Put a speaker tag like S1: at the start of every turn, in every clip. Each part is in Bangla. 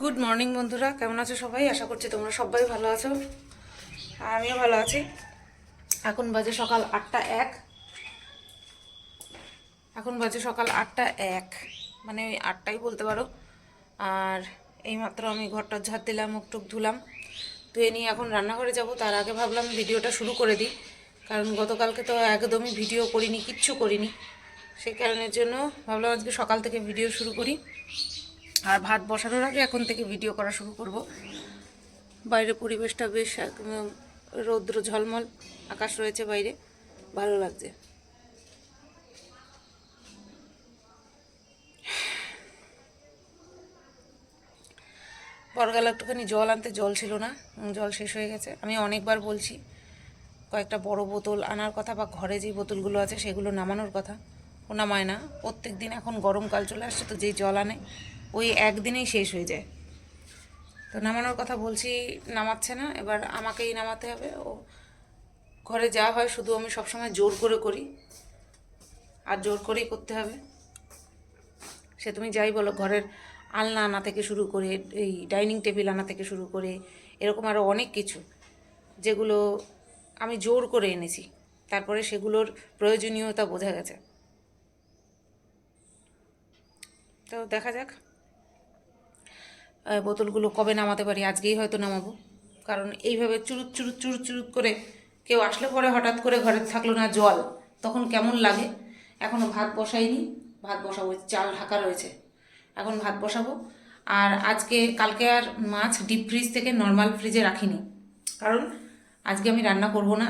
S1: গুড মর্নিং বন্ধুরা। কেমন আছো সবাই? আশা করছি তোমরা সবাই ভালো আছো। আর আমিও ভালো আছি। এখন বাজে সকাল আটটা এক। এখন বাজে সকাল আটটা এক। মানে ওই আটটাই বলতে পারো। আর এইমাত্র আমি ঘরটা ঝাড় দিলাম মুখ টুক ধুলাম, ধুয়ে নিয়ে এখন রান্নাঘরে যাব। তার আগে ভাবলাম ভিডিওটা শুরু করে দিই। কারণ গতকালকে তো একদমই ভিডিও করিনি, কিচ্ছু করিনি। সেই কারণের জন্য ভাবলাম আজকে সকাল থেকে ভিডিও শুরু করি। আর ভাত বসানোর আগে এখন থেকে ভিডিও করা শুরু করব। বাইরে পরিবেশটা বেশ রৌদ্র ঝলমল, আকাশ রয়েছে বাইরে, ভালো লাগছে। পরগাল একটুখানি জল আনতে জল ছিল না জল শেষ হয়ে গেছে। আমি অনেকবার বলছি, কয়েকটা বড় বোতল আনার কথা বা ঘরে যে বোতলগুলো আছে সেগুলো নামানোর কথা। ও নামায় না প্রত্যেক দিন এখন গরমকাল চলে আসছে তো যেই জল আনে ওই একদিনেই শেষ হয়ে যায়। তো নামানোর কথা বলছি, নামাচ্ছে না। এবার আমাকেই নামাতে হবে। ও ঘরে যা হয়, শুধু আমি সবসময় জোর করে করি। আর জোর করেই করতে হবে। সে তুমি যাই বলো, ঘরের আলনা আনা থেকে শুরু করে, এই ডাইনিং টেবিল আনা থেকে শুরু করে, এরকম আরও অনেক কিছু যেগুলো আমি জোর করে এনেছি। তারপরে সেগুলোর প্রয়োজনীয়তা বোঝা গেছে। তো দেখা যাক। বোতলগুলো কবে নামাতে পারি? আজকেই হয়তো নামাবো। কারণ এইভাবে চুরুত চুরুত চুরুত চুরুত করে কেউ আসলে পরে হঠাৎ করে ঘরে থাকল না জল, তখন কেমন লাগে? এখনও ভাত বসাইনি। ভাত বসাবো, চাল ঢাকা রয়েছে। এখন ভাত বসাবো। আর আজকে, কালকে আর মাছ ডিপ ফ্রিজ থেকে নর্মাল ফ্রিজে রাখিনি। কারণ আজকে আমি রান্না করব না।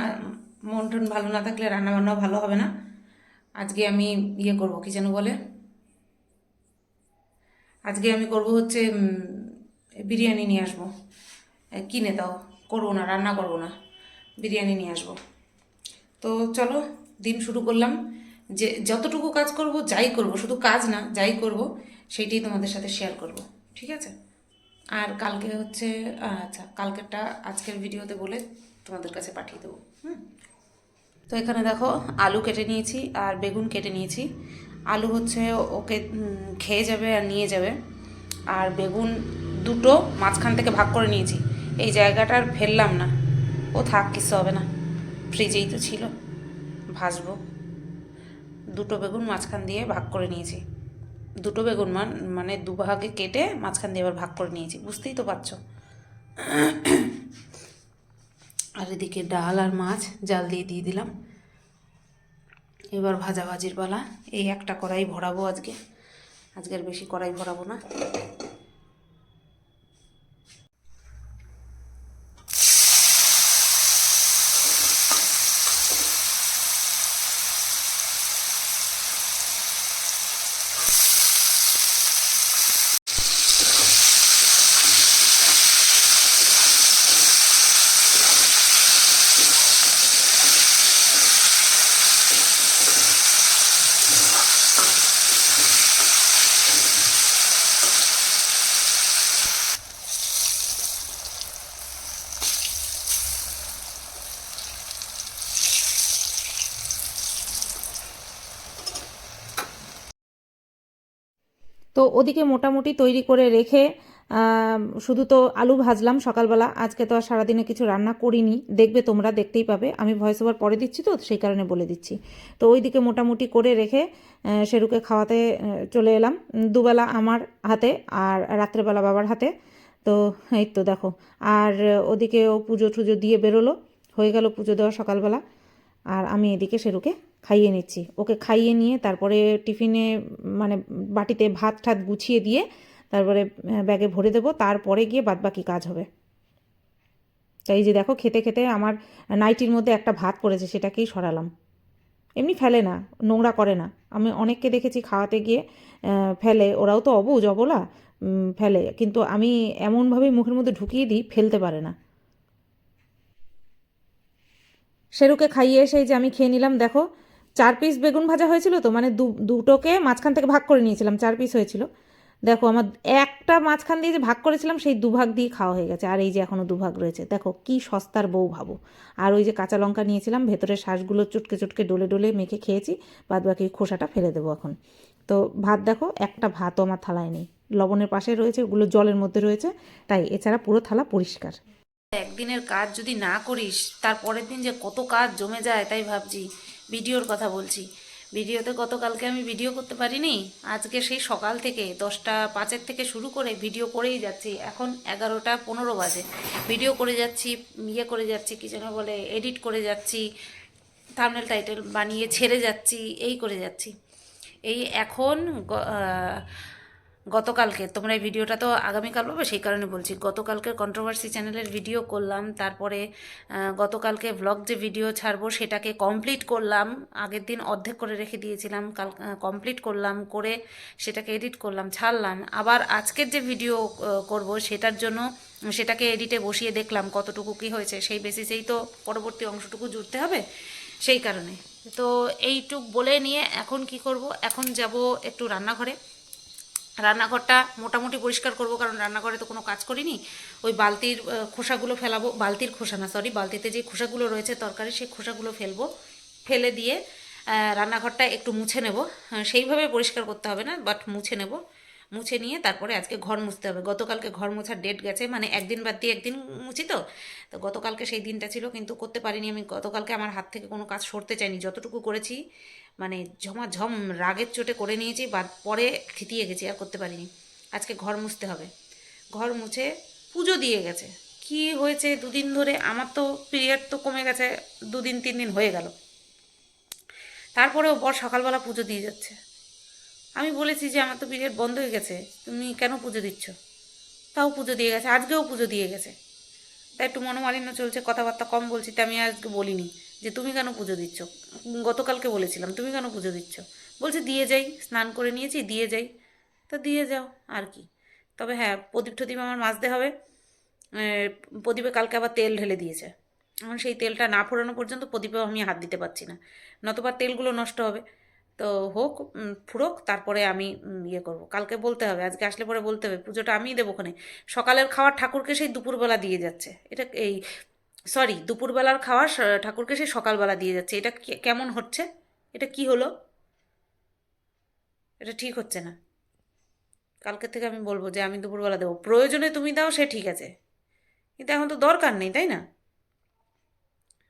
S1: মন টন ভালো না থাকলে রান্না বান্নাও ভালো হবে না। আজকে আমি ইয়ে করব, কি যেন বলে? আজকে আমি করব হচ্ছে বিরিয়ানি নিয়ে আসব। কিনে দাও। করব না, রান্না করব না। বিরিয়ানি নিয়ে আসব। তো চলো, দিন শুরু করলাম। যে, যতটুকু কাজ করব, যাই করব, শুধু কাজ না, যাই করব, সেইটাই তোমাদের সাথে শেয়ার করব। ঠিক আছে? আর কালকে হচ্ছে আচ্ছা কালকেরটা আজকের ভিডিওতে বলে তোমাদের কাছে পাঠিয়ে দেবো। হুম? তো এখানে দেখো, আলু কেটে নিয়েছি আর বেগুন কেটে নিয়েছি। আলু হচ্ছে ওকে খেয়ে যাবে আর নিয়ে যাবে। আর বেগুন দুটো মাঝখান থেকে ভাগ করে নিয়েছি। এই জায়গাটা আর ফেললাম না। ও থাক, কিছু হবে না। ফ্রিজেই তো ছিল। ভাজবো। দুটো বেগুন মাঝখান দিয়ে ভাগ করে নিয়েছি। দুটো বেগুন মান মানে দুভাগে কেটে মাঝখান দিয়ে এবার ভাগ করে নিয়েছি। বুঝতেই তো পারছ। আর এদিকে ডাল আর মাছ জাল দিয়ে দিয়ে দিলাম। এবার ভাজাভাজির পালা। এই একটা কড়াই ভরাবো আজকে। আজকের বেশি কড়াই ভরাবো না।
S2: তো ওদিকে মোটামুটি তৈরি করে রেখে শুধু তো আলু ভাজলাম সকালবেলা, আজকে তো আর সারাদিনে কিছু রান্না করিনি। দেখবে তোমরা দেখতেই পাবে। আমি ভয়েস ওভার পরে দিচ্ছি তো, সেই কারণে বলে দিচ্ছি। তো ওইদিকে মোটামুটি করে রেখে সেরুকে খাওয়াতে চলে এলাম। দুবেলা আমার হাতে আর রাত্রেবেলা বাবার হাতে। তো এই তো দেখো। আর ওদিকে ও পুজো টুজো দিয়ে বেরোলো। হয়ে গেল পুজো দেওয়া সকালবেলা। আর আমি এদিকে শেরুকে খাইয়ে নিচ্ছি। ওকে খাইয়ে নিয়ে তারপরে টিফিনে মানে বাটিতে ভাত ঠাত গুছিয়ে দিয়ে তারপরে ব্যাগে ভরে দেবো। তারপরে গিয়ে বাদবাকি কাজ হবে। তাই যে দেখো, খেতে খেতে আমার নাইটির মধ্যে একটা ভাত পড়েছে, সেটাকেই সরালাম। এমনি ফেলে না, নোংরা করে না। আমি অনেককে দেখেছি খাওয়াতে গিয়ে ফেলে। ওরাও তো অবুজ, অবলা ফেলে। কিন্তু আমি এমনভাবেই মুখের মধ্যে ঢুকিয়ে দিই, ফেলতে পারে না। শেরুকে খাইয়ে এসে এই যে আমি খেয়ে নিলাম, দেখো, চার পিস বেগুন ভাজা হয়েছিল তো মানে দু, দুটোকে মাঝখান থেকে ভাগ করে নিয়েছিলাম, চার পিস হয়েছিল। দেখো, আমার একটা মাঝখান দিয়ে যে ভাগ করেছিলাম, সেই দুভাগ দিয়ে খাওয়া হয়ে গেছে, আর এই যে এখনও দুভাগ রয়েছে। দেখো, কি সস্তার বউ ভাবো। আর ওই যে কাঁচা লঙ্কা নিয়েছিলাম, ভেতরের শ্বাসগুলো চুটকে চুটকে ডলে ডলে মেখে খেয়েছি বাদ বাকি খোসাটা ফেলে দেবো এখন। তো ভাত দেখো, একটা ভাতও আমার থালায় নেই। লবণের পাশে রয়েছে, ওগুলো জলের মধ্যে রয়েছে, তাই এছাড়া পুরো থালা পরিষ্কার।
S1: একদিনের কাজ যদি না করিস, তার পরের দিন যে কত কাজ জমে যায় তাই ভাবছি। ভিডিওর কথা বলছি। ভিডিওতে গতকালকে আমি ভিডিও করতে পারিনি, আজকে সেই সকাল থেকে দশটা পাঁচের থেকে শুরু করে ভিডিও করেই যাচ্ছি। এখন এগারোটা পনেরো বাজে। ভিডিও করে যাচ্ছি ইয়ে করে যাচ্ছি, কি যেন বলে, এডিট করে যাচ্ছি থামনেল টাইটেল বানিয়ে ছেড়ে যাচ্ছি, এই করে যাচ্ছি। এই এখন গতকালকে, তোমরা এই ভিডিওটা তো আগামীকাল পাবে, সেই কারণে বলছি, গতকালকের কন্ট্রোভার্সি চ্যানেলের ভিডিও করলাম, তারপরে গতকালকে ভ্লগ যে ভিডিও ছাড়বো, সেটাকে কমপ্লিট করলাম, আগের দিন অর্ধেক করে রেখে দিয়েছিলাম, কাল কমপ্লিট করলাম, করে সেটাকে এডিট করলাম, ছাড়লাম, আবার আজকের যে ভিডিও করব, সেটার জন্য সেটাকে এডিটে বসিয়ে দেখলাম, কতটুকু কী হয়েছে, সেই বেসিসেই তো পরবর্তী অংশটুকু জুড়তে হবে, সেই কারণে। তো এইটুক বলে নিয়ে এখন কি করব, এখন যাব একটু রান্নাঘরে। রান্নাঘরটা মোটামুটি পরিষ্কার করব, কারণ রান্নাঘরে তো কোনো কাজ করিনি। ওই বালতির খোসাগুলো ফেলাবো, বালতির খোসা না সরি বালতিতে যে খোসাগুলো রয়েছে তরকারি সেই খোসাগুলো ফেলব, ফেলে দিয়ে রান্নাঘরটা একটু মুছে নেব। সেইভাবে পরিষ্কার করতে হবে না বাট মুছে নেব। মুছে নিয়ে তারপরে আজকে ঘর মুছতে হবে। গতকালকে ঘর মোছার ডেট গেছে মানে একদিন বাদ দিয়ে একদিন মুছি তো? তো গতকালকে সেই দিনটা ছিল, কিন্তু করতে পারিনি আমি। গতকালকে আমার হাত থেকে কোনো কাজ সরতে চাইনি। যতটুকু করেছি মানে ঝমাঝম রাগের চোটে করে নিয়েছি বাদ পরে থিতিয়ে গেছি, আর করতে পারিনি। আজকে ঘর মুছতে হবে। ঘর মুছে পুজো দিয়ে গেছে। কি হয়েছে দুদিন ধরে? আমার তো পিরিয়ড তো কমে গেছে, দুদিন, তিন দিন হয়ে গেল। তারপরেও বর সকালবেলা পুজো দিয়ে যাচ্ছে। আমি বলেছি যে, আমার তো পিরিয়ড বন্ধ হয়ে গেছে, তুমি কেন পুজো দিচ্ছ? তাও পুজো দিয়ে গেছে, আজকেও পুজো দিয়ে গেছে। তাই একটু মনোমালিন্য চলছে, কথাবার্তা কম বলছি, তাই আমি আজকে বলিনি। যে তুমি কেন পুজো দিচ্ছ? গতকালকে বলেছিলাম, তুমি কেন পুজো দিচ্ছ? বলছে, দিয়ে যাই, স্নান করে নিয়েছি, দিয়ে যাই। তো দিয়ে যাও, আর কি। তবে হ্যাঁ প্রদীপ টদীপ আমার মাজতে হবে। প্রদীপে কালকে আবার তেল ঢেলে দিয়েছে। এখন সেই তেলটা না ফোরানো পর্যন্ত প্রদীপেও আমি হাত দিতে পারছি না। নতুবা তেলগুলো নষ্ট হবে। তো হোক ফুরোক, তারপরে আমি ইয়ে করব। কালকে বলতে হবে, আজকে আসলে পরে বলতে হবে, পুজোটা আমিই দেবো ওখানে। সকালের খাওয়ার ঠাকুরকে সেই দুপুরবেলা দিয়ে যাচ্ছে। এটা এই সরি দুপুরবেলার খাওয়ার স- ঠাকুরকে সে সকালবেলা দিয়ে যাচ্ছে। এটা কেমন হচ্ছে? এটা কি হলো? এটা ঠিক হচ্ছে না। কালকে থেকে আমি বলব যে আমি দুপুরবেলা দেবো। প্রয়োজনে তুমি দাও, সে ঠিক আছে। কিন্তু এখন তো দরকার নেই, তাই না?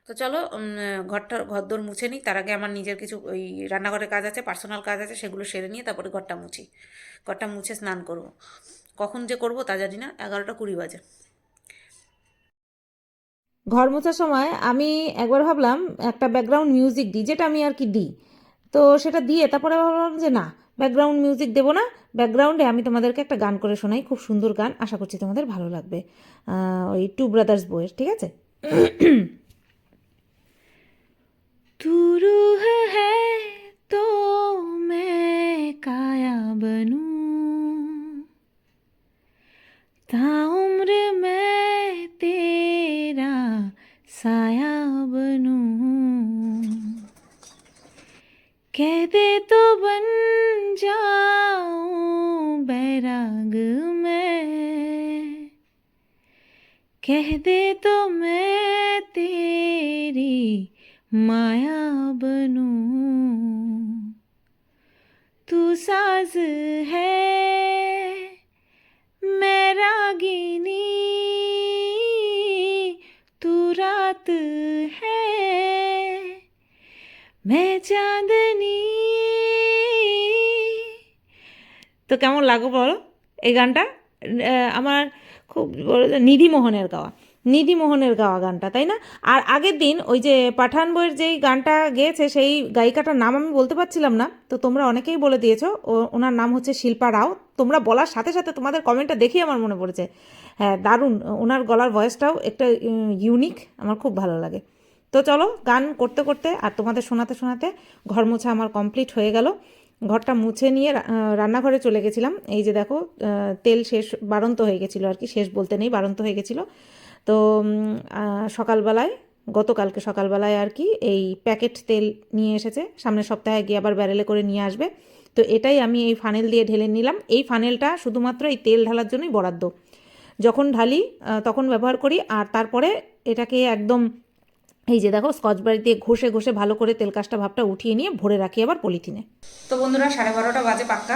S1: তো চলো ঘরটা, ঘরদোর মুছে নিই। তার আগে আমার নিজের কিছু ওই রান্নাঘরের কাজ আছে, পার্সোনাল কাজ আছে, সেগুলো সেরে নিয়ে তারপরে ঘরটা মুছি। ঘরটা মুছে স্নান করব। কখন যে করব তা জানি না, এগারোটা কুড়ি বাজে।
S2: ঘর মোছার সময় আমি একবার ভাবলাম একটা ব্যাকগ্রাউন্ড মিউজিক দিই যেটা আমি আর কি দিই তো সেটা দিয়ে তারপরে ভাবলাম যে না ব্যাকগ্রাউন্ড মিউজিক দেবো না ব্যাকগ্রাউন্ডে আমি তোমাদেরকে একটা গান করে শোনাই খুব সুন্দর গান আশা করছি তোমাদের ভালো লাগবে আহ, ওই টু ব্রাদার্স বইয়ের ঠিক আছে तू रूह है तो লাগো বলো? এই গানটা আমার খুব বড় নিধি মোহনের গাওয়া। নিধি মোহনের গাওয়া গানটা, তাই না? আর আগের দিন ওই যে পাঠান বইয়ের যেই গানটা গেয়েছে, সেই গায়িকাটার নাম আমি বলতে পারছিলাম না, তো তোমরা অনেকেই বলে দিয়েছ, ও, ওনার নাম হচ্ছে শিল্পা রাও। তোমরা বলার সাথে সাথে তোমাদের কমেন্টটা দেখেই আমার মনে পড়েছে। হ্যাঁ দারুণ, ওনার গলার ভয়েসটাও একটা ইউনিক আমার খুব ভালো লাগে। তো চলো, গান করতে করতে আর তোমাদের শোনাতে শোনাতে ঘর মোছা আমার কমপ্লিট হয়ে গেল। ঘরটা মুছে নিয়ে রান্নাঘরে চলে গেছিলাম। এই যে দেখো তেল শেষ বাড়ন্ত হয়ে গেছিল আর কি, শেষ বলতে নেই বাড়ন্ত হয়ে গেছিল। তো সকালবেলায়, গতকালকে সকালবেলায় আর কি এই প্যাকেট তেল নিয়ে এসেছে। সামনের সপ্তাহে গিয়ে আবার ব্যারেলে করে নিয়ে আসবে। তো এটাই আমি এই ফানেল দিয়ে ঢেলে নিলাম। এই ফানেলটা শুধুমাত্র এই তেল ঢালার জন্যই বরাদ্দ। যখন ঢালি তখন ব্যবহার করি আর তারপরে এটাকে একদম এই যে দেখো, স্কচ ব্রাইট দিয়ে ঘষে ঘষে ভালো করে তেল কাজটা ভাবটা উঠিয়ে নিয়ে ভরে রাখি আবার পলিথিনে।
S1: তো বন্ধুরা, সাড়ে বারোটা বাজে পাক্কা।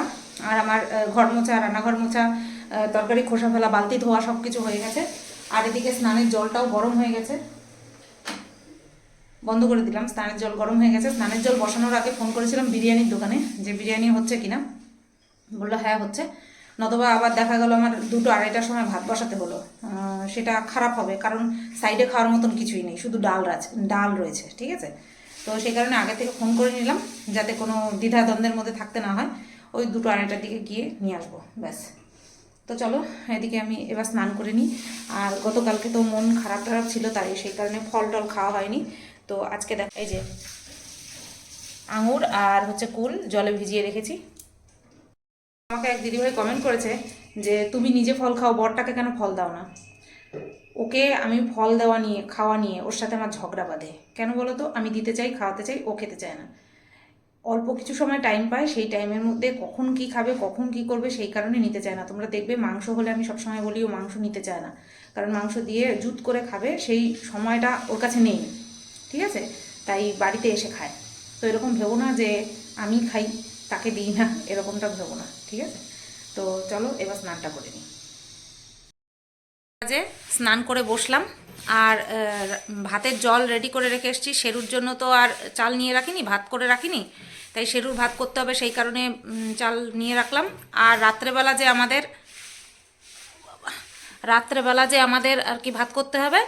S1: আর আমার ঘর মোছা রান্নাঘর মোছা তরকারি, খোসা ফেলা, বালতি, ধোয়া সব কিছু হয়ে গেছে। আর এদিকে স্নানের জলটাও গরম হয়ে গেছে। বন্ধ করে দিলাম, স্নানের জল গরম হয়ে গেছে। স্নানের জল বসানোর আগে ফোন করেছিলাম বিরিয়ানির দোকানে, যে বিরিয়ানি হচ্ছে কিনা। বলল হ্যাঁ হচ্ছে। নতবা আবার দেখা গেল আমার দুটো আড়াইটার সময় ভাত বসাতে হলো। সেটা খারাপ হবে, কারণ সাইডে খাওয়ার মতন কিছুই নেই, শুধু ডাল ডাল রয়েছে, ঠিক আছে? তো সেই কারণে আগে থেকে ফোন করে নিলাম, যাতে কোনো দ্বিধা দ্বন্দ্বের মধ্যে থাকতে না হয়, ওই দুটো আড়াইটার দিকে গিয়ে নিয়ে আসব, ব্যাস। তো চলো, এদিকে আমি এবার স্নান করে নিই। আর গতকালকে তো মন খারাপ টারাপ ছিল, তাই সেই কারণে ফল টল খাওয়া হয়নি। তো আজকে দেখ, এই যে আঙুর আর হচ্ছে কুল জলে ভিজিয়ে রেখেছি। আমাকে এক দিদিভাই কমেন্ট করেছে যে, তুমি নিজে ফল খাও, বরটাকে কেন ফল দাও না? ওকে আমি ফল দেওয়া নিয়ে, খাওয়া নিয়ে ওর সাথে আমার ঝগড়া বাঁধে। কেন বলো তো? আমি দিতে চাই, খাওয়াতে চাই, ও খেতে চায় না। অল্প কিছু সময় টাইম পায়, সেই টাইমের মধ্যে কখন কি খাবে, কখন কি করবে, সেই কারণে নিতে চায় না। তোমরা দেখবে মাংস হলে আমি সবসময় বলি, ও মাংস নিতে চায় না। কারণ মাংস দিয়ে জুত করে খাবে, সেই সময়টা ওর কাছে নেই। ঠিক আছে? তাই বাড়িতে এসে খায়। তো এরকম ভেবো না যে, আমি খাই, তাকে দিই না। এরকমটা ভেবো না। ঠিক আছে? তো চলো এবার স্নানটা করে নিই। কাজে স্নান করে বসলাম। আর ভাতের জল রেডি করে রেখে এসেছি। শেরুর জন্য তো আর চাল নিয়ে রাখিনি, ভাত করে রাখিনি। তাই শেরুর ভাত করতে হবে সেই কারণে চাল নিয়ে রাখলাম। আর রাত্রেবেলা যে আমাদের, রাত্রেবেলা যে আমাদের আর কি ভাত করতে হবে,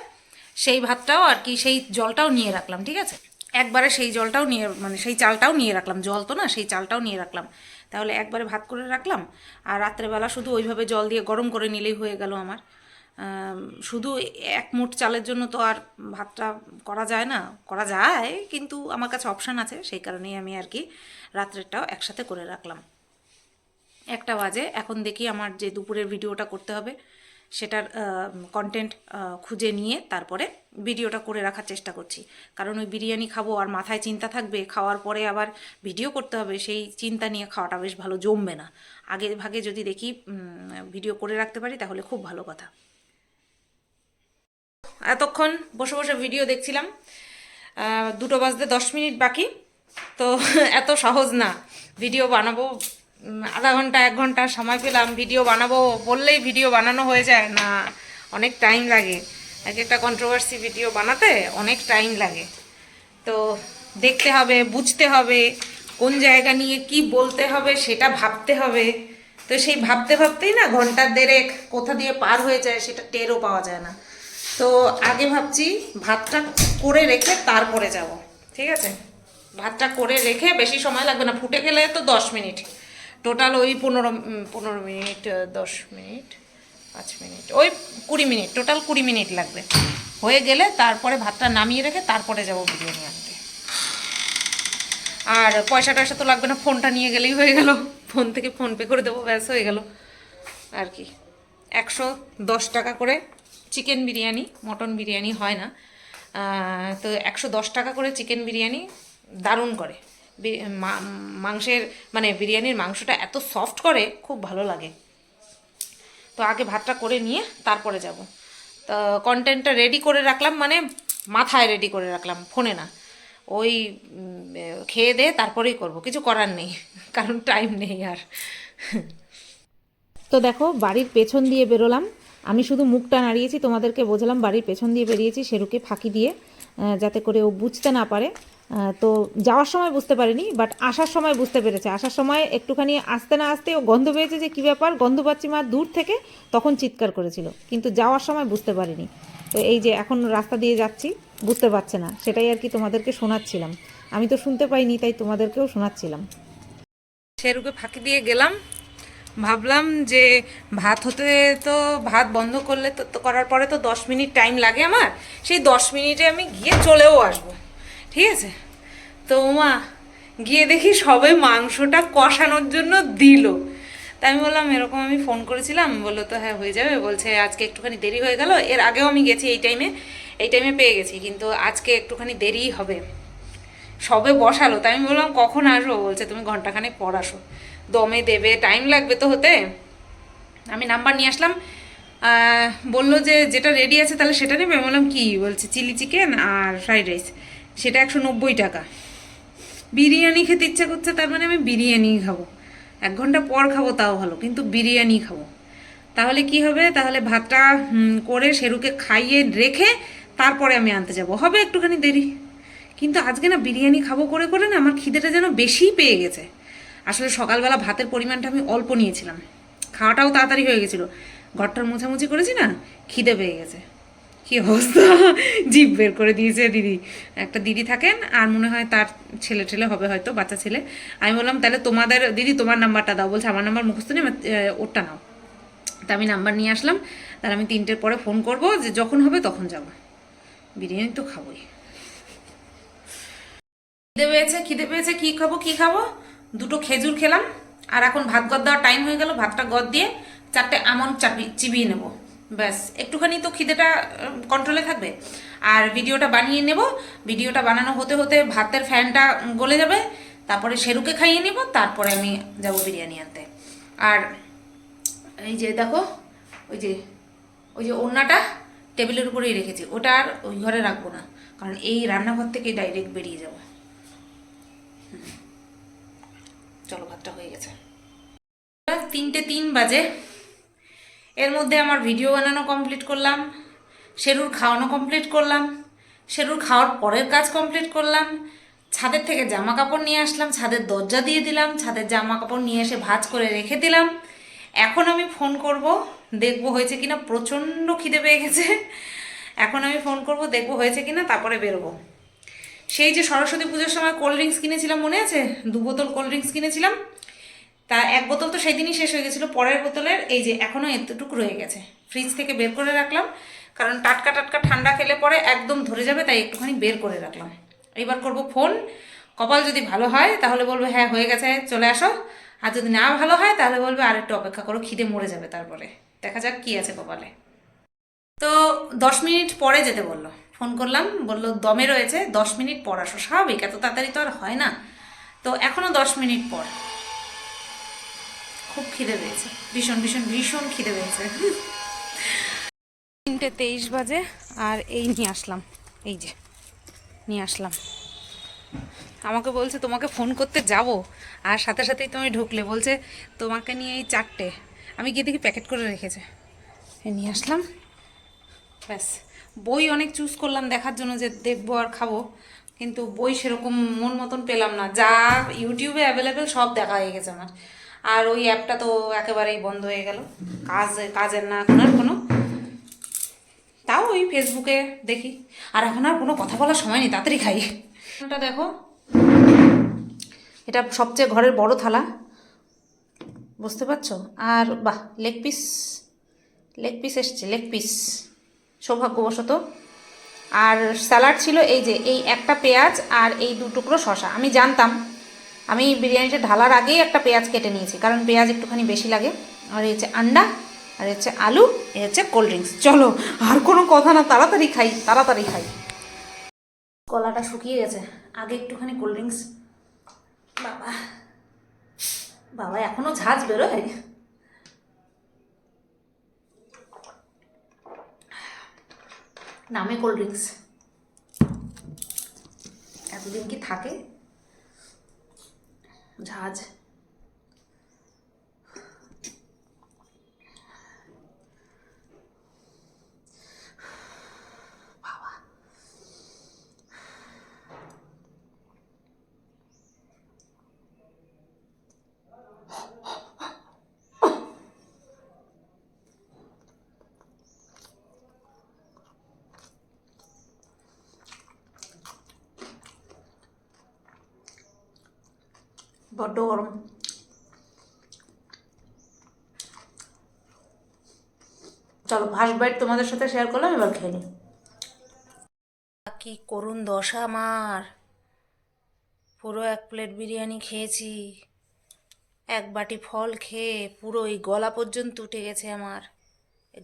S1: সেই ভাতটাও আর কি সেই জলটাও নিয়ে রাখলাম, ঠিক আছে? একবারে সেই জলটাও নিয়ে মানে সেই চালটাও নিয়ে রাখলাম। জল তো না, সেই চালটাও নিয়ে রাখলাম। তাহলে একবারে ভাত করে রাখলাম। আর রাত্রেবেলা শুধু ওইভাবে জল দিয়ে গরম করে নিলেই হয়ে গেল আমার। শুধু এক মুঠ চালের জন্য তো আর ভাতটা করা যায় না। করা যায়, কিন্তু আমার কাছে অপশান আছে, সেই কারণেই আমি আর কি রাত্রেরটাও একসাথে করে রাখলাম। একটা বাজে, এখন দেখি আমার যে দুপুরের ভিডিওটা করতে হবে। সেটার কন্টেন্ট খুঁজে নিয়ে তারপরে ভিডিওটা করে রাখার চেষ্টা করছি। কারণ ওই বিরিয়ানি খাব আর মাথায় চিন্তা থাকবে, খাওয়ার পরে আবার ভিডিও করতে হবে, সেই চিন্তা নিয়ে খাওয়াটা বেশ ভালো জমবে না। আগে ভাগে যদি দেখি ভিডিও করে রাখতে পারি, তাহলে খুব ভালো কথা। এতক্ষণ বসে বসে ভিডিও দেখছিলাম। দুটো বাজতে দশ মিনিট বাকি, তো এত সহজ না। ভিডিও বানাবো আধা ঘণ্টা, এক ঘণ্টা সময় পেলাম ভিডিও বানাবো বললেই ভিডিও বানানো হয়ে যায় না। অনেক টাইম লাগে। এক একটা কন্ট্রোভার্সি ভিডিও বানাতে অনেক টাইম লাগে। তো দেখতে হবে, বুঝতে হবে, কোন জায়গা নিয়ে কি বলতে হবে সেটা ভাবতে হবে। তো সেই ভাবতে ভাবতেই না ঘণ্টার দেড়েক কোথা দিয়ে পার হয়ে যায় সেটা টেরও পাওয়া যায় না। তো আগে ভাবছি ভাতটা করে রেখে তারপরে যাব। ঠিক আছে? ভাতটা করে রেখে বেশি সময় লাগবে না। ফুটে গেলে তো দশ মিনিট। টোটাল ওই পনেরো পনেরো মিনিট দশ মিনিট, পাঁচ মিনিট, ওই কুড়ি মিনিট টোটাল কুড়ি মিনিট লাগবে। হয়ে গেলে তারপরে ভাতটা নামিয়ে রেখে তারপরে যাব বিরিয়ানি আনতে। আর পয়সা টয়সা তো লাগবে না, ফোনটা নিয়ে গেলেই হয়ে গেল। ফোন থেকে ফোন পে করে দেবো, ব্যাস হয়ে গেল। আর কি, একশো দশ টাকা করে চিকেন বিরিয়ানি, মটন বিরিয়ানি হয় না। তো একশো দশ টাকা করে চিকেন বিরিয়ানি দারুণ করে। মাংসের মানে বিরিয়ানির মাংসটা এত সফট করে, খুব ভালো লাগে। তো আগে ভাতটা করে নিয়ে তারপরে যাব। তো কন্টেন্টটা রেডি করে রাখলাম মানে মাথায় রেডি করে রাখলাম, ফোনে না। ওই খেয়ে দে, তারপরেই করব। কিছু করার নেই, কারণ টাইম নেই আর।
S2: তো দেখো, বাড়ির পেছন দিয়ে বেরোলাম। আমি শুধু মুখটা নাড়িয়েছি, তোমাদেরকে বোঝালাম বাড়ির পেছন দিয়ে বেরিয়েছি সেরুকে ফাঁকি দিয়ে যাতে করে ও বুঝতে না পারে। তো যাওয়ার সময় বুঝতে পারিনি বাট আসার সময় বুঝতে পেরেছে। আসার সময় একটুখানি আসতে না আসতে ও গন্ধ পেয়েছে যে কী ব্যাপার গন্ধ পাচ্ছি মা দূর থেকে তখন চিৎকার করেছিল, কিন্তু যাওয়ার সময় বুঝতে পারিনি। তো এই যে এখন রাস্তা দিয়ে যাচ্ছি, বুঝতে পারছে না, সেটাই আর কি তোমাদেরকে শোনাচ্ছিলাম। আমি তো শুনতে পাইনি, তাই তোমাদেরকেও শোনাচ্ছিলাম।
S1: সেরুকে ফাঁকি দিয়ে গেলাম, ভাবলাম যে ভাত হতে তো ভাত বন্ধ করলে তো করার পরে তো দশ মিনিট টাইম লাগে আমার, সেই দশ মিনিটে আমি গিয়ে চলেও আসব। ঠিক আছে? তো মা, গিয়ে দেখি সবে মাংসটা কষানোর জন্য দিল। তাই আমি বললাম, এরকম আমি ফোন করেছিলাম। বলল, তো হ্যাঁ হয়ে যাবে। বলছে, আজকে একটুখানি দেরি হয়ে গেল। এর আগেও আমি গেছি এই টাইমে এই টাইমে পেয়ে গেছি, কিন্তু আজকে একটুখানি দেরিই হবে। সবে বসালো। তাই আমি বললাম, কখন আসব? বলছে, তুমি ঘন্টাখানেক পর আসো। দমে দেবে টাইম লাগবে তো হতে। আমি নাম্বার নিয়ে আসলাম বলল যে, যেটা রেডি আছে তাহলে সেটা নেবে? আমি বললাম, কি? বলছে, চিলি চিকেন আর ফ্রাইড রাইস সেটা একশো নব্বই টাকা। বিরিয়ানি খেতে ইচ্ছা করছে, তার মানে আমি বিরিয়ানি খাব। এক ঘণ্টা পর খাব, তাও ভালো, কিন্তু বিরিয়ানি খাব। তাহলে কি হবে? তাহলে ভাতটা করে সেরুকে খাইয়ে রেখে তারপরে আমি আনতে যাব। হবে একটুখানি দেরি। কিন্তু আজকে না বিরিয়ানি খাব করে করে না আমার খিদেটা যেন বেশিই পেয়ে গেছে। আসলে সকালবেলা ভাতের পরিমাণটা আমি অল্প নিয়েছিলাম। খাওয়াটাও তাড়াতাড়ি হয়ে গেছিল। ঘরটার মোছামুছি করেছি না, খিদে পেয়ে গেছে। কি অবস্থা? জিভ বের করে দিয়েছে দিদি। একটা দিদি থাকেন, আর মনে হয় তার ছেলে ছেলে হবে হয়তো, বাচ্চা ছেলে। আমি বললাম, তাহলে তোমাদের, দিদি তোমার নাম্বারটা দাও। বলছে, আমার নাম্বার মুখস্থ নেই ওরটা নাও। তা আমি নাম্বার নিয়ে আসলাম। তাহলে আমি তিনটের পরে ফোন করব, যে যখন হবে তখন যাব। বিরিয়ানি তো খাবোই। খিদে পেয়েছে খিদে পেয়েছে, কি খাব কি খাব? দুটো খেজুর খেলাম। আর এখন ভাত গদ দেওয়ার টাইম হয়ে গেল, ভাতটা গদ দিয়ে চারটে আমন চাপি চিবিয়ে নেব। ব্যাস, একটুখানি তো খিদেটা কন্ট্রোলে থাকবে। আর ভিডিওটা বানিয়ে নেব। ভিডিওটা বানানো হতে হতে ভাতের ফ্যানটা গলে যাবে। তারপরে শেরুকে খাইয়ে নেব। তারপরে আমি যাব বিরিয়ানি আনতে। আর এই যে দেখো, ওই যে ওই যে ওড়নাটা টেবিলের উপরেই রেখেছি। ওটা আর ওই ঘরে রাখব না। কারণ এই রান্নাঘর থেকে ডাইরেক্ট বেরিয়ে যাব। চলো, ভাতটা হয়ে গেছে। তিনটে তিন বাজে। এর মধ্যে আমার ভিডিও বানানো কমপ্লিট করলাম, শেরুর খাওয়ানো কমপ্লিট করলাম, শেরুর খাওয়ার পরের কাজ কমপ্লিট করলাম, ছাদের থেকে জামা কাপড় নিয়ে আসলাম, ছাদের দরজা দিয়ে দিলাম, ছাদের জামা কাপড় নিয়ে এসে ভাজ করে রেখে দিলাম। এখন আমি ফোন করব, দেখব হয়েছে কিনা, প্রচণ্ড খিদে পেয়ে গেছে। এখন আমি ফোন করব, দেখব হয়েছে কিনা, তারপরে বেরোবো। সেই যে সরস্বতী পুজোর সময় কোল্ড ড্রিঙ্কস কিনেছিলাম, মনে আছে? দু বোতল কোল্ড ড্রিঙ্কস কিনেছিলাম তা এক বোতল তো সেই দিনই শেষ হয়ে গেছিল, পরের বোতলের এই যে এখনও এতটুকু রয়ে গেছে। ফ্রিজ থেকে বের করে রাখলাম, কারণ টাটকা টাটকা ঠান্ডা খেলে পরে একদম ধরে যাবে, তাই একটুখানি বের করে রাখলাম। এবার করব ফোন, কপাল যদি ভালো হয় তাহলে বলবে হ্যাঁ হয়ে গেছে, চলে আসো। আর যদি না ভালো হয় তাহলে বলবে, আর একটু অপেক্ষা করো, খিদে মরে যাবে তারপরে। দেখা যাক কি আছে কপালে। তো দশ মিনিট পরে যেতে বলল, ফোন করলাম, বলল, দমে রয়েছে, দশ মিনিট পর আসো। স্বাভাবিক, এত তাড়াতাড়ি তো আর হয় না। তো এখনও দশ মিনিট পর। খুব খিদে পেয়েছে। ভীষণ ভীষণ ভীষণ খিদে পেয়েছে। তিনটে তেইশ বাজে, আর এই নিয়ে আসলাম। এই যে, নিয়ে আসলাম। আমাকে বলছে, তোমাকে ফোন করতে যাব। আর সাথে সাথেই তুমি ঢুকলে। বলছে, তোমাকে নিয়ে এই চারটে। আমি গিয়ে দেখি প্যাকেট করে রেখেছে। নিয়ে আসলাম। ব্যাস, বই অনেক চুজ করলাম দেখার জন্য যে দেখব আর খাব। কিন্তু বই সেরকম মন মতন পেলাম না। যা ইউটিউবে অ্যাভেলেবেল সব দেখা হয়ে গেছে আমার। আর ওই অ্যাপটা তো একেবারেই বন্ধ হয়ে গেল। কাজ, কাজের না এখন আর কোনো। তাও ওই ফেসবুকে দেখি। আর এখন আর কোনো কথা বলার সময় নেই, তাড়াতাড়ি খাই। এটা দেখো। এটা সবচেয়ে ঘরের বড় থালা। বুঝতে পারছ? আর বাহ লেগ পিস লেগ পিস এসছে লেগ পিস সৌভাগ্যবশত। আর স্যালাড ছিল এই যে, এই একটা পেঁয়াজ আর এই দু টুকরো শশা আমি জানতাম আমি বিরিয়ানিটা ঢালার আগেই একটা পেঁয়াজ কেটে নিয়েছি, কারণ পেঁয়াজ একটুখানি বেশি লাগে। আর এই হচ্ছে আন্ডা, আর হচ্ছে আলু, এই হচ্ছে কোল্ড ড্রিঙ্কস চলো, আর কোনো কথা না, তাড়াতাড়ি খাই তাড়াতাড়ি খাই। কলাটা শুকিয়ে গেছে, আগে একটুখানি কোল্ড ড্রিঙ্কস বাবা বাবা, এখনও ঝাঁজ বেরোয়? নামে কোল্ড ড্রিঙ্কস এতদিন কি থাকে? ঝাঁজ বাবা গরম চলো ফার্স্ট বাইট তোমাদের সাথে শেয়ার করলাম, এবার খেয়ে নিই। কি করুন দশা আমার। পুরো এক প্লেট বিরিয়ানি খেয়েছি। এক বাটি ফল খেয়ে পুরো এই গলা পর্যন্ত উঠে গেছে আমার।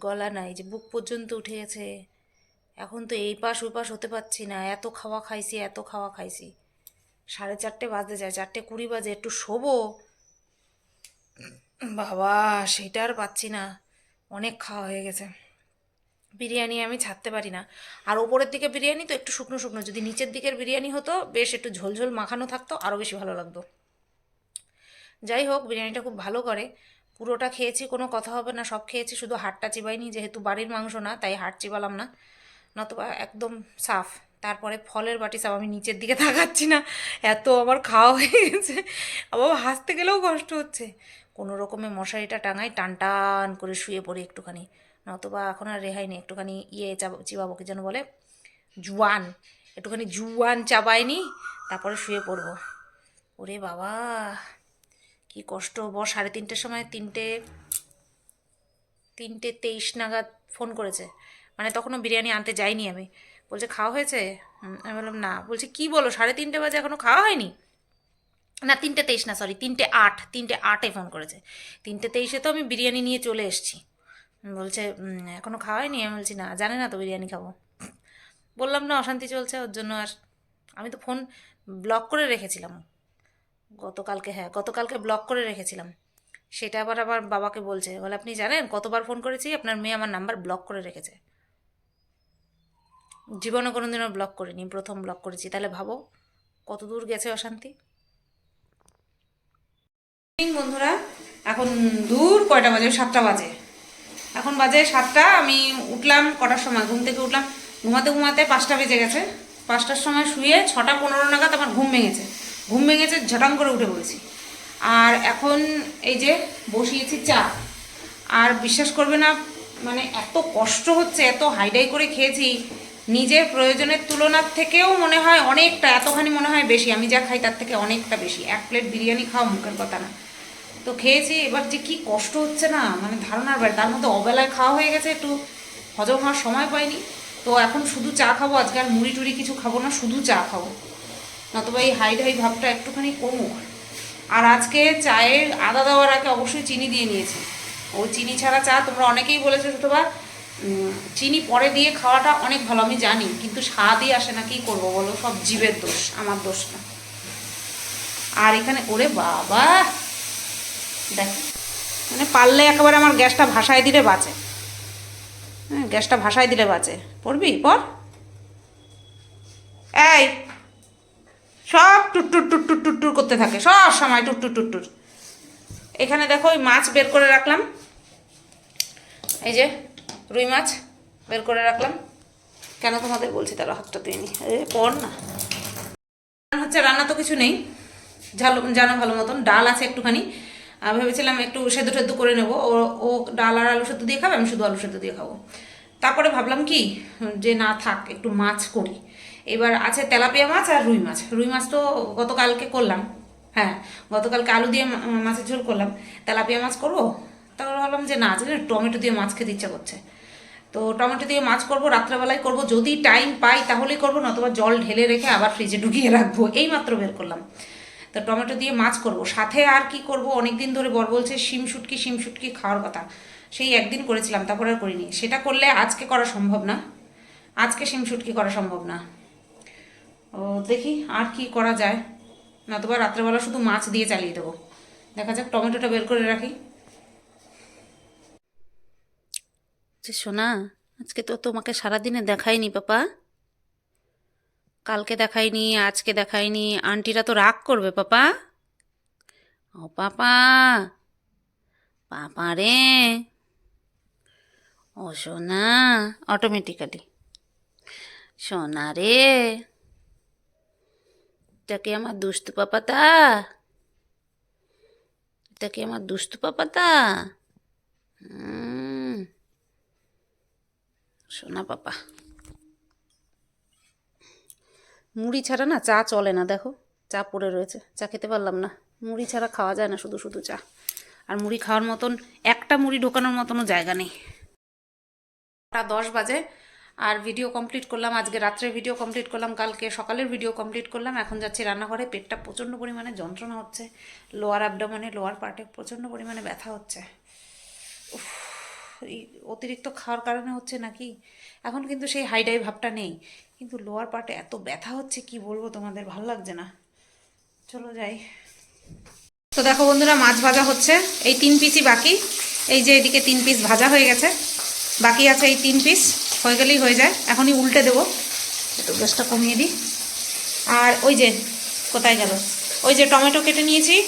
S1: গলা নাই, যে বুক পর্যন্ত উঠে গেছে। এখন তো এই পাশ ওই পাশ হতে পারছি না, এত খাওয়া খাইছি, এত খাওয়া খাইছি। সাড়ে চারটে বাজতে যায়, চারটে কুড়ি বাজে, একটু শোবো। বাবা, সেটা আর পাচ্ছি না। অনেক খাওয়া হয়ে গেছে। বিরিয়ানি আমি ছাড়তে পারি না। আর ওপরের দিকে বিরিয়ানি তো একটু শুকনো শুকনো। যদি নিচের দিকের বিরিয়ানি হতো, বেশ একটু ঝোলঝোল মাখানো থাকতো আরও বেশি ভালো লাগতো। যাই হোক, বিরিয়ানিটা খুব ভালো করে। পুরোটা খেয়েছি, কোনো কথা হবে না, সব খেয়েছি, শুধু হাড়টা চিবাইনি, যেহেতু বাড়ির মাংস না, তাই হাড় চিবালাম না। নতুবা একদম সাফ। তারপরে ফলের বাটি সব আমি নিচের দিকে তাকাচ্ছি না, এত আমার খাওয়া হয়ে গেছে। আবার হাসতে গেলেও কষ্ট হচ্ছে। কোনো রকমে মশারিটা টাঙাই টান টান করে শুয়ে পড়ি একটুখানি। নতুবা এখন আর রেহাই নেই, একটুখানি ইয়ে চাব, চিবাবো, কি যেন বলে? জুয়ান, একটুখানি জুয়ান চাবাইনি, তারপরে শুয়ে পড়ব। ওরে বাবা, কি কষ্ট। বর সাড়ে তিনটের সময় তিনটে তিনটে তেইশ নাগাদ ফোন করেছে। মানে তখনও বিরিয়ানি আনতে যাইনি আমি। বলছে, খাওয়া হয়েছে? আমি বললাম, না। বলছে, কি বলো? সাড়ে তিনটে বাজে এখনও খাওয়া হয়নি? না, তিনটে তেইশ না সরি তিনটে আট, তিনটে আটে ফোন করেছে। তিনটে তেইশে তো আমি বিরিয়ানি নিয়ে চলে এসেছি। বলছে এখনও এখনও খাওয়া হয়নি? আমি বলছি, না, জানে না তো বিরিয়ানি খাব। বললাম, না, অশান্তি চলছে, ওর জন্য আর আমি তো ফোন ব্লক করে রেখেছিলাম। গতকালকে হ্যাঁ গতকালকে ব্লক করে রেখেছিলাম। সেটা আবার আবার বাবাকে বলছে, বলে, আপনি জানেন, কতবার ফোন করেছি? আপনার মেয়ে আমার নাম্বার ব্লক করে রেখেছে। জীবনে কোনো দিনও ব্লক করিনি, প্রথম ব্লক করেছি। তাহলে ভাবো, কত দূর গেছে অশান্তি? বন্ধুরা, এখন দূর কয়টা বাজে? সাতটা বাজে। এখন বাজে সাতটা, আমি উঠলাম কটার সময়? ঘুম থেকে উঠলাম, ঘুমাতে ঘুমাতে পাঁচটা বেজে গেছে। পাঁচটার সময় শুয়ে ছটা পনেরো নাগাদ আমার ঘুম ভেঙেছে। ঘুম ভেঙেছে, ঝটাং করে উঠে পড়েছি। আর এখন এই যে বসিয়েছি চা। আর বিশ্বাস করবে না মানে এত কষ্ট হচ্ছে, এত হাইডাই করে খেয়েছি নিজের প্রয়োজনের তুলনার থেকেও মনে হয় অনেকটা, এতখানি মনে হয় বেশি। আমি যা খাই তার থেকে অনেকটা বেশি। এক প্লেট বিরিয়ানি খাওয়া মুখের কথা না। তো খেয়েছি, এবার যে কি কষ্ট হচ্ছে না মানে ধারণার বাইরে তার মধ্যে অবেলায় খাওয়া হয়ে গেছে, একটু হজম হওয়ার সময় পাইনি। তো এখন শুধু চা খাব, আজকে আর মুড়ি টুড়ি কিছু খাব না, শুধু চা খাব। নতুবা এই হাই হাই ভাবটা একটুখানি কমুক। আর আজকে চায়ের আদা দেওয়ার আগে অবশ্যই চিনি দিয়ে নিয়েছি। ওই চিনি ছাড়া চা তোমরা অনেকেই বলেছ অথবা চিনি পরে দিয়ে খাওয়াটা অনেক ভালো, আমি জানি, কিন্তু স্বাদই আসে না, কি করব বলো? সব জীবের দোষ, আমার দোষ না। আর এখানে, ওরে বাবা! দেখ মানে পারলে একেবারে আমার গ্যাসটা ভাসায় দিলে বাঁচে। হ্যাঁ গ্যাসটা ভাসায় দিলে বাঁচে। পড়বি? পর এই! সব টুট টুট টুট টুট টুট টুট করতে থাকে। সব সময় টুট টুট টুট টুট। এখানে দেখো, ওই মাছ বের করে রাখলাম। এই যে রুই মাছ বের করে রাখলাম। কেন তোমাদের বলছি তারা হাতটা দিয়ে নি? পর না। হচ্ছে রান্না তো কিছু নেই। ঝাল, জানো ভালো মতন, ডাল আছে একটুখানি। ভেবেছিলাম একটু সেদ্ধ টেদ্ধ করে নেব। ও ও ডাল আর আলু সেদ্ধ দিয়ে খাবে, আমি শুধু আলু সেদ্ধ দিয়ে খাব। তারপরে ভাবলাম কি, যে না থাক, একটু মাছ করি। এবার আছে তেলাপিয়া মাছ আর রুই মাছ। রুই মাছ তো গতকালকে করলাম। হ্যাঁ গতকালকে আলু দিয়ে মাছের ঝোল করলাম। তেলাপিয়া মাছ করব? তারপর ভাবলাম যে না, আজকে টমেটো দিয়ে মাছ খেতে ইচ্ছা করছে। তো টমেটো দিয়ে মাছ করব, রাত্রেবেলায় করব। যদি টাইম পাই তাহলেই করব, নতুবা জল ঢেলে রেখে আবার ফ্রিজে ঢুকিয়ে রাখব। এই মাত্র বের করলাম। তো টমেটো দিয়ে মাছ করব। সাথে আর কি করব? অনেক দিন ধরে বর বলছে, শিম শুটকি শিম শুটকি খাওয়ার কথা। সেই একদিন করেছিলাম, তারপর আর করিনি। সেটা করলে আজকে করা সম্ভব না। আজকে শিম শুটকি করা সম্ভব না। ও দেখি আর কি করা যায়। নতুবা রাত্রেবেলা শুধু মাছ দিয়ে চালিয়ে দেবো। দেখা যাক টমেটোটা বের করে রাখি। যে সোনা, আজকে তো তোমাকে সারাদিনে দেখাইনি পাপা। কালকে দেখাইনি, আজকে দেখাইনি, আন্টিরা তো রাগ করবে পাপা। ও পাপা পাপা রে। ও সোনা অটোমেটিক্যালি সোনা রে। এটা কি আমার দুষ্টু পাপাতা এটা কি আমার দুষ্টু পাপাতা হুম। সোনা পাপা মুড়ি ছাড়া না চা চলে না দেখো। চা পড়ে রয়েছে চা খেতে পারলাম না। মুড়ি ছাড়া খাওয়া যায় না শুধু শুধু চা। আর মুড়ি খাওয়ার মতন একটা মুড়ি ঢোকানোর মতনও জায়গা নেই। দশ বাজে আর ভিডিও কমপ্লিট করলাম আজকে রাত্রে ভিডিও কমপ্লিট করলাম কালকে সকালের ভিডিও কমপ্লিট করলাম এখন যাচ্ছি রান্নাঘরে পেটটা প্রচণ্ড পরিমাণে যন্ত্রণা হচ্ছে লোয়ার অ্যাবডামনে লোয়ার পার্টে প্রচণ্ড পরিমাণে ব্যথা হচ্ছে। উফ, অতিরিক্ত খাওয়ার কারণে হচ্ছে নাকি? এখন কিন্তু সেই হাইডাই ভাবটা নেই। কিন্তু লোয়ার পার্টে এত ব্যথা হচ্ছে, কি বলব তোমাদের? ভালো লাগছে না। চলো যাই। তো দেখো বন্ধুরা, মাছ ভাজা হচ্ছে। এই তিন পিসই বাকি। এই যে এদিকে তিন পিস ভাজা হয়ে গেছে। বাকি আছে এই তিন পিস হয়ে গেলেই হয়ে যায়। এখনই উল্টে দেবো। একটু গ্যাসটা কমিয়ে দিই। আর ওই যে, কোথায় গেল? ওই যে টমেটো কেটে নিয়েছি।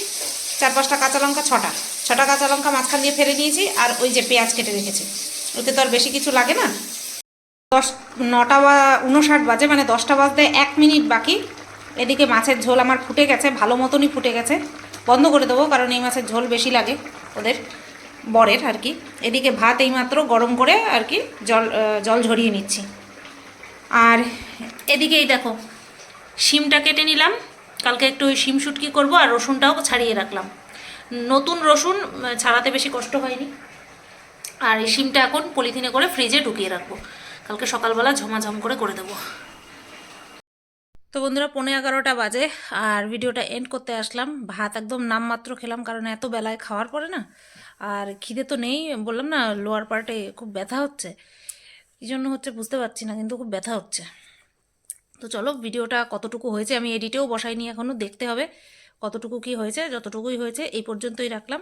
S1: চার পাঁচটা কাঁচা লঙ্কা, ছটা। ছটা কাঁচা লঙ্কা মাঝখান দিয়ে ফেলে নিয়েছি আর ওই যে পেঁয়াজ কেটে রেখেছি। ওতে তো আর বেশি কিছু লাগে না। দশ, নটা বা উনষাট বাজে মানে দশটা বাজতে এক মিনিট বাকি। এদিকে মাছের ঝোল আমার ফুটে গেছে, ভালো মতনই ফুটে গেছে। বন্ধ করে দেবো, কারণ এই মাছের ঝোল বেশি লাগে ওদের, বরের আর কি। এদিকে ভাত এইমাত্র গরম করে আর কি জল জল ঝরিয়ে নিচ্ছি। আর এদিকে এই দেখো, শিমটা কেটে নিলাম। কালকে একটু ওই শিম শুটকি করব, আর রসুনটাও ছাড়িয়ে রাখলাম। নতুন রসুন ছাড়াতে বেশি কষ্ট হয়নি। আর এই শিমটা এখন পলিথিনে করে ফ্রিজে ঢুকিয়ে রাখব। কালকে সকালবেলা ঝমাঝম করে করে দেবো। তো বন্ধুরা পনেরো এগারোটা বাজে আর ভিডিওটা এন্ড করতে আসলাম। ভাত একদম নামমাত্র খেলাম, কারণ এত বেলায় খাওয়ার পরে না, আর খিদে তো নেই। বললাম না লোয়ার পার্টে খুব ব্যথা হচ্ছে। কী জন্য হচ্ছে বুঝতে পারছি না, কিন্তু খুব ব্যথা হচ্ছে। তো চলো, ভিডিওটা কতটুকু হয়েছে আমি এডিটেও বসাইনি এখনও দেখতে হবে। কতটুকু কি হয়েছে, যতটুকুই হয়েছে, এই পর্যন্তই রাখলাম।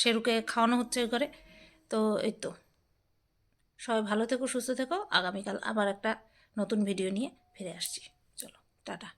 S1: সেরুকে খাওয়ানো হচ্ছে ঘরে। তো এই তো। সবাই ভালো থেকো, সুস্থ থেকো। আগামীকাল আবার একটা নতুন ভিডিও নিয়ে ফিরে আসছি। চলো, টাটা।